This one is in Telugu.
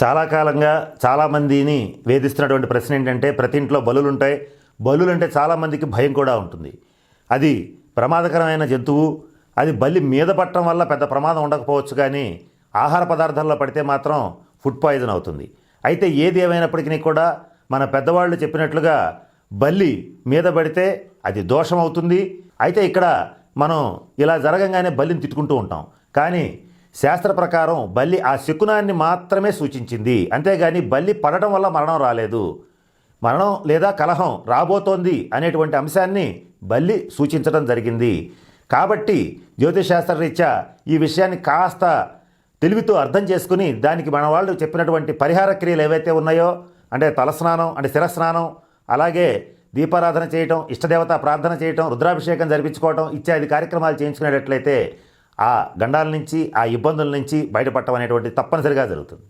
చాలా కాలంగా చాలామందిని వేధిస్తున్నటువంటి ప్రశ్న ఏంటంటే ప్రతి ఇంట్లో బలులు ఉంటాయి బలులు అంటే చాలామందికి భయం కూడా ఉంటుంది. అది ప్రమాదకరమైన జంతువు. అది బలి మీద పట్టడం వల్ల పెద్ద ప్రమాదం ఉండకపోవచ్చు కానీ ఆహార పదార్థాల్లో పడితే మాత్రం ఫుడ్ పాయిజన్ అవుతుంది. అయితే ఏది ఏమైనప్పటికీ కూడా మన పెద్దవాళ్ళు చెప్పినట్లుగా బల్లి మీద పడితే అది దోషం అవుతుంది అయితే ఇక్కడ మనం ఇలా జరగంగానే బల్లిని తిట్టుకుంటూ ఉంటాం. కానీ శాస్త్ర ప్రకారం బల్లి ఆ శకునాన్ని మాత్రమే సూచించింది. అంతేగాని బల్లి పడటం వల్ల మరణం రాలేదు. మరణం లేదా కలహం రాబోతోంది అనేటువంటి అంశాన్ని బల్లి సూచించడం జరిగింది. కాబట్టి జ్యోతిషశాస్త్ర రీత్యా ఈ విషయాన్ని కాస్త తెలివితో అర్థం చేసుకుని దానికి మన వాళ్ళు చెప్పినటువంటి పరిహార క్రియలు ఏవైతే ఉన్నాయో అంటే తలస్నానం అంటే శిరస్నానం అలాగే దీపారాధన చేయటం ఇష్టదేవత ప్రార్థన చేయటం రుద్రాభిషేకం జరిపించుకోవటం ఇత్యాది కార్యక్రమాలు చేయించుకునేటట్లయితే ఆ గండాల నుంచి ఆ ఇబ్బందుల నుంచి బయటపడటం అనేటువంటి తప్పనిసరిగా జరుగుతుంది.